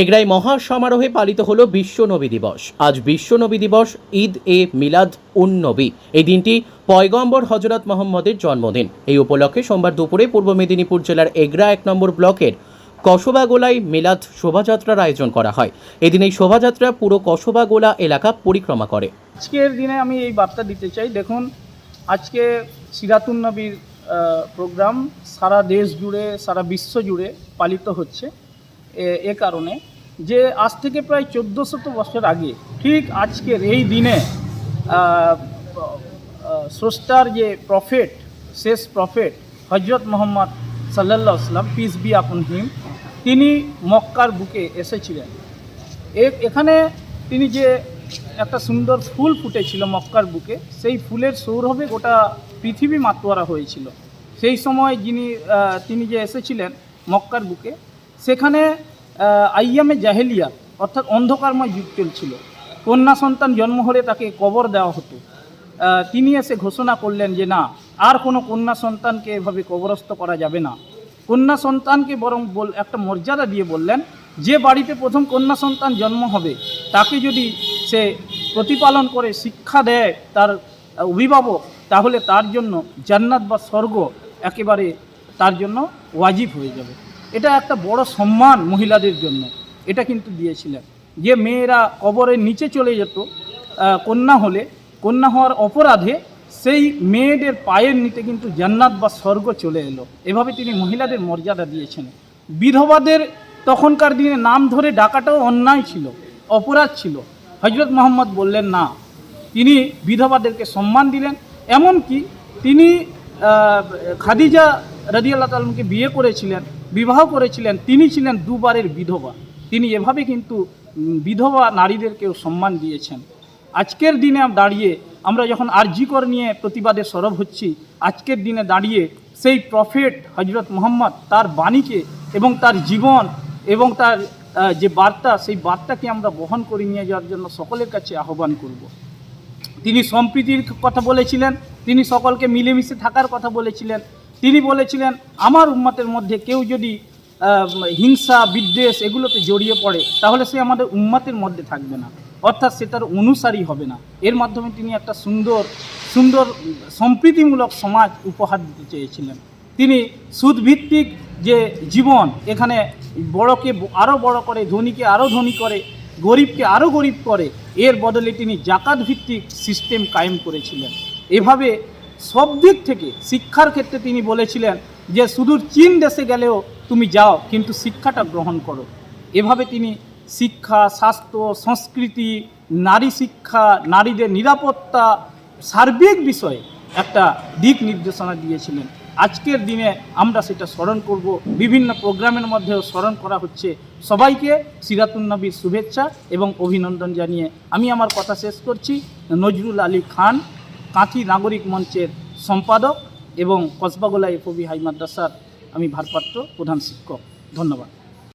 এগরাই মহা সমারোহে পালিত হলো বিশ্ব নবী দিবস। আজ বিশ্ব নবী দিবস, ঈদ এ মিলাদ উন নবী। এই দিনটি পয়গম্বর হজরত মোহাম্মদের জন্মদিন। এই উপলক্ষে সোমবার দুপুরে পূর্ব মেদিনীপুর জেলার এগরা এক নম্বর ব্লকের কসবাগোলায় মিলাদ শোভাযাত্রার আয়োজন করা হয়। এদিন এই শোভাযাত্রা পুরো কসবাগোলা এলাকা পরিক্রমা করে। আজকের দিনে আমি এই বার্তা দিতে চাই, দেখুন, আজকে সিরাতুন নবীর প্রোগ্রাম সারা দেশ জুড়ে, সারা বিশ্ব জুড়ে পালিত হচ্ছে। এ- কারণে যে আজ থেকে প্রায় চোদ্দ শত বছর আগে ঠিক আজকের এই দিনে স্রষ্টার যে প্রফেট, শেষ প্রফেট হজরত মোহাম্মদ সাল্লাহ আসলাম পিস বি আপন হিম তিনি মক্কার বুকে এসেছিলেন। এখানে তিনি যে একটা সুন্দর ফুল ফুটেছিল মক্কার বুকে, সেই ফুলের সৌরভে গোটা পৃথিবী মাতোয়ারা হয়েছিল। সেই সময় যিনি তিনি যে এসেছিলেন মক্কার বুকে, সেখানে আইয়ামে জাহেলিয়া, অর্থাৎ অন্ধকারময় যুগ চলছিল। কন্যা সন্তান জন্ম হলে তাকে কবর দেওয়া হতো। তিনি এসে ঘোষণা করলেন যে, না, আর কোনো কন্যা সন্তানকে এভাবে কবরস্থ করা যাবে না। কন্যা সন্তানকে বরং বল, একটা মর্যাদা দিয়ে বললেন, যে বাড়িতে প্রথম কন্যা সন্তান জন্ম হবে, তাকে যদি সে প্রতিপালন করে, শিক্ষা দেয় তার অভিভাবক, তাহলে তার জন্য জান্নাত বা স্বর্গ একেবারে তার জন্য ওয়াজিব হয়ে যাবে। এটা একটা বড় সম্মান মহিলাদের জন্য। এটা কিন্তু দিয়েছিলেন। যে মেয়েরা কবরের নিচে চলে যেত কন্যা হলে, কন্যা হওয়ার অপরাধে সেই মেয়েদের পায়ের নিতে কিন্তু জান্নাত বা স্বর্গ চলে এলো। এভাবে তিনি মহিলাদের মর্যাদা দিয়েছেন। বিধবাদের তখনকার দিনে নাম ধরে ডাকাটাও অন্যায় ছিল, অপরাধ ছিল। হজরত মোহাম্মদ বললেন, না, তিনি বিধবাদেরকে সম্মান দিলেন। এমনকি তিনি খাদিজা রাদিয়াল্লাহ তালকে বিয়ে করেছিলেন। বিবাহ করেছিলেন, তিনি ছিলেন দুবারের বিধবা। তিনি এভাবে কিন্তু বিধবা নারীদেরকেও সম্মান দিয়েছেন। আজকের দিনে দাঁড়িয়ে আমরা যখন আরজিকর নিয়ে প্রতিবাদে সরব হচ্ছি, আজকের দিনে দাঁড়িয়ে সেই প্রফেট হজরত মোহাম্মদ তার বাণীকে এবং তার জীবন এবং তার যে বার্তা, সেই বার্তাকে আমরা বহন করে নিয়ে যাওয়ার জন্য সকলের কাছে আহ্বান করব। তিনি সম্প্রীতির কথা বলেছিলেন, তিনি সকলকে মিলেমিশে থাকার কথা বলেছিলেন তিনি বলেছিলেন, আমার উম্মতের মধ্যে কেউ যদি হিংসা, বিদ্বেষ এগুলোতে জড়িয়ে পড়ে, তাহলে সে আমাদের উম্মতের মধ্যে থাকবে না। অর্থাৎ সে তার অনুসারী হবে না। এর মাধ্যমে তিনি একটা সুন্দর সুন্দর, সম্প্রীতিমূলক সমাজ উপহার দিতে চেয়েছিলেন। তিনি সুদভিত্তিক যে জীবন, এখানে বড়কে আরও বড় করে, ধনীকে আরও ধনী করে, গরিবকে আরও গরিব করে, এর বদলে তিনি জাকাত ভিত্তিক সিস্টেম কায়েম করেছিলেন। এভাবে সব দিক থেকে শিক্ষার ক্ষেত্রে তিনি বলেছিলেন যে সুদূর চীন দেশে গেলেও তুমি যাও, কিন্তু শিক্ষাটা গ্রহণ করো। এভাবে তিনি শিক্ষা, স্বাস্থ্য, সংস্কৃতি, নারী শিক্ষা, নারীদের নিরাপত্তা সার্বিক বিষয়ে একটা দিক নির্দেশনা দিয়েছিলেন। আজকের দিনে আমরা সেটা স্মরণ করব। বিভিন্ন প্রোগ্রামের মধ্যেও স্মরণ করা হচ্ছে। সবাইকে সিরাতুন নবীর শুভেচ্ছা এবং অভিনন্দন জানিয়ে আমি আমার কথা শেষ করছি। নজরুল আলী খান কাঁথি নাগরিক মঞ্চের সম্পাদক এবং কসবাগোলা এফবি হাই মাদ্রাসার আমি ভারপ্রাপ্ত প্রধান শিক্ষক। ধন্যবাদ।